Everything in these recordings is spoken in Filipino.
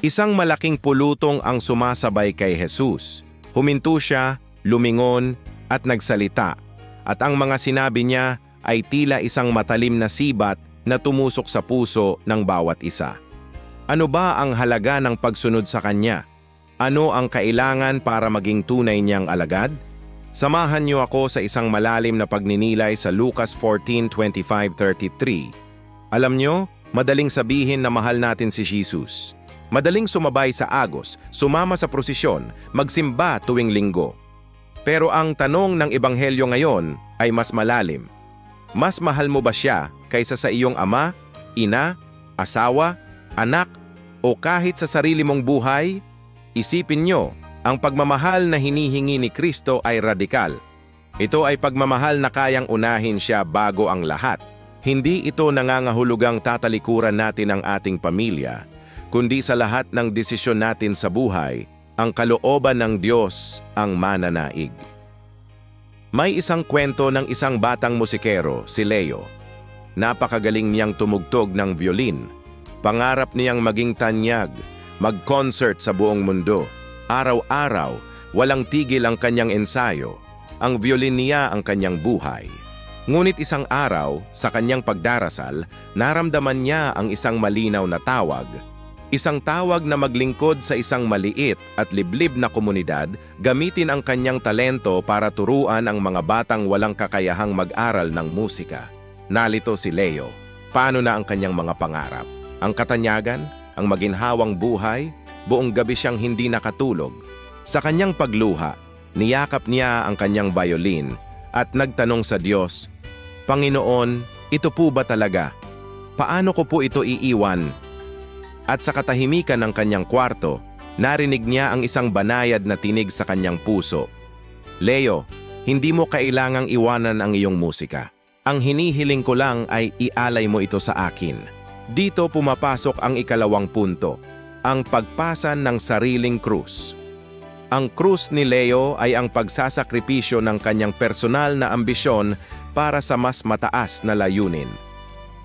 Isang malaking pulutong ang sumasabay kay Jesus. Huminto siya, lumingon, at nagsalita. At ang mga sinabi niya ay tila isang matalim na sibat na tumusok sa puso ng bawat isa. Ano ba ang halaga ng pagsunod sa Kanya? Ano ang kailangan para maging tunay niyang alagad? Samahan niyo ako sa isang malalim na pagninilay sa Lucas 14:25-33. Alam niyo, madaling sabihin na mahal natin si Jesus. Madaling sumabay sa agos, sumama sa prosesyon, magsimba tuwing linggo. Pero ang tanong ng Ebanghelyo ngayon ay mas malalim. Mas mahal mo ba siya kaysa sa iyong ama, ina, asawa, anak, o kahit sa sarili mong buhay? Isipin nyo, ang pagmamahal na hinihingi ni Kristo ay radikal. Ito ay pagmamahal na kayang unahin siya bago ang lahat. Hindi ito nangangahulugang tatalikuran natin ang ating pamilya, kundi sa lahat ng desisyon natin sa buhay, ang kalooban ng Diyos ang mananaig. May isang kwento ng isang batang musikero, si Leo. Napakagaling niyang tumugtog ng violin. Pangarap niyang maging tanyag, mag-concert sa buong mundo. Araw-araw, walang tigil ang kanyang ensayo. Ang violin niya ang kanyang buhay. Ngunit isang araw, sa kanyang pagdarasal, naramdaman niya ang isang malinaw na tawag. Isang tawag na maglingkod sa isang maliit at liblib na komunidad, gamitin ang kanyang talento para turuan ang mga batang walang kakayahang mag-aral ng musika. Nalito si Leo. Paano na ang kanyang mga pangarap? Ang katanyagan? Ang maginhawang buhay? Buong gabi siyang hindi nakatulog. Sa kanyang pagluha, niyakap niya ang kanyang violin at nagtanong sa Diyos, Panginoon, ito po ba talaga? Paano ko po ito iiwan? At sa katahimikan ng kanyang kwarto, narinig niya ang isang banayad na tinig sa kanyang puso. Leo, hindi mo kailangang iwanan ang iyong musika. Ang hinihiling ko lang ay ialay mo ito sa akin. Dito pumapasok ang ikalawang punto, ang pagpasan ng sariling krus. Ang krus ni Leo ay ang pagsasakripisyo ng kanyang personal na ambisyon para sa mas mataas na layunin.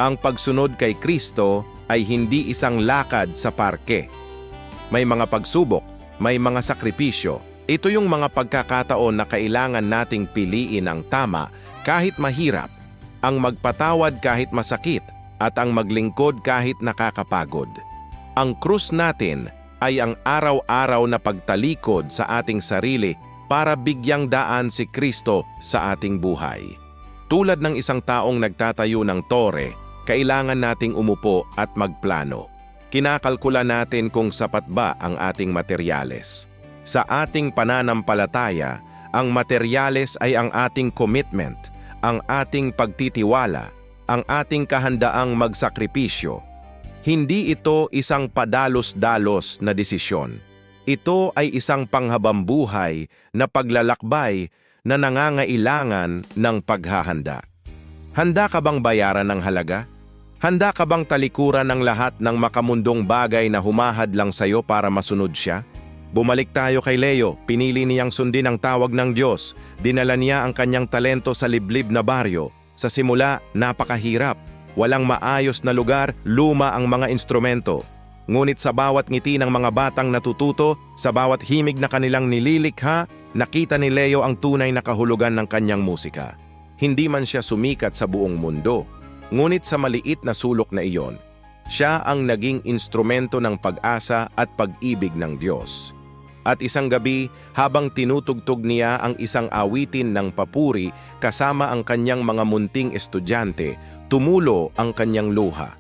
Ang pagsunod kay Kristo ay hindi isang lakad sa parke. May mga pagsubok, may mga sakripisyo. Ito yung mga pagkakataon na kailangan nating piliin ang tama kahit mahirap, ang magpatawad kahit masakit, at ang maglingkod kahit nakakapagod. Ang krus natin ay ang araw-araw na pagtalikod sa ating sarili para bigyang daan si Kristo sa ating buhay. Tulad ng isang taong nagtatayo ng tore, kailangan nating umupo at magplano. Kinakalkula natin kung sapat ba ang ating materyales. Sa ating pananampalataya, ang materyales ay ang ating commitment, ang ating pagtitiwala, ang ating kahandaang magsakripisyo. Hindi ito isang padalos-dalos na desisyon. Ito ay isang panghabambuhay na paglalakbay na nangangailangan ng paghahanda. Handa ka bang bayaran ng halaga? Handa ka bang talikuran ng lahat ng makamundong bagay na humahad lang sa'yo para masunod siya? Bumalik tayo kay Leo, pinili niyang sundin ang tawag ng Diyos. Dinala niya ang kanyang talento sa liblib na baryo. Sa simula, napakahirap. Walang maayos na lugar, luma ang mga instrumento. Ngunit sa bawat ngiti ng mga batang natututo, sa bawat himig na kanilang nililikha, nakita ni Leo ang tunay na kahulugan ng kanyang musika. Hindi man siya sumikat sa buong mundo, Ngunit sa maliit na sulok na iyon, siya ang naging instrumento ng pag-asa at pag-ibig ng Diyos. At isang gabi, habang tinutugtog niya ang isang awitin ng papuri kasama ang kanyang mga munting estudyante, tumulo ang kanyang luha.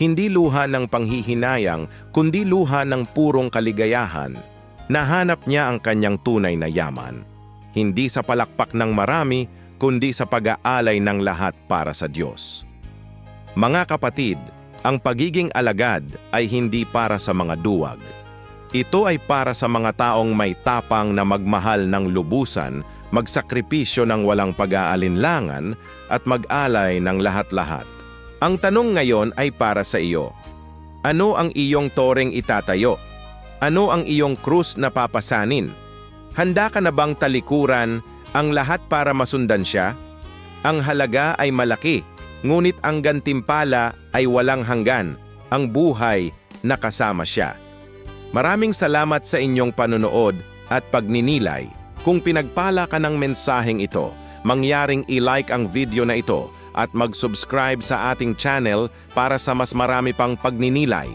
Hindi luha ng panghihinayang, kundi luha ng purong kaligayahan. Nahanap niya ang kanyang tunay na yaman. Hindi sa palakpak ng marami, kundi sa pag-aalay ng lahat para sa Diyos. Mga kapatid, ang pagiging alagad ay hindi para sa mga duwag. Ito ay para sa mga taong may tapang na magmahal ng lubusan, magsakripisyo ng walang pag-aalinlangan at mag-alay ng lahat-lahat. Ang tanong ngayon ay para sa iyo. Ano ang iyong toreng itatayo? Ano ang iyong krus na papasanin? Handa ka na bang talikuran ang lahat para masundan siya? Ang halaga ay malaki Ngunit ang gantimpala ay walang hanggan, ang buhay na kasama siya. Maraming salamat sa inyong panonood at pagninilay. Kung pinagpala ka ng mensaheng ito, mangyaring i-like ang video na ito at mag-subscribe sa ating channel para sa mas marami pang pagninilay.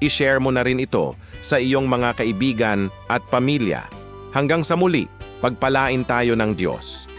I-share mo na rin ito sa iyong mga kaibigan at pamilya. Hanggang sa muli, pagpalain tayo ng Diyos.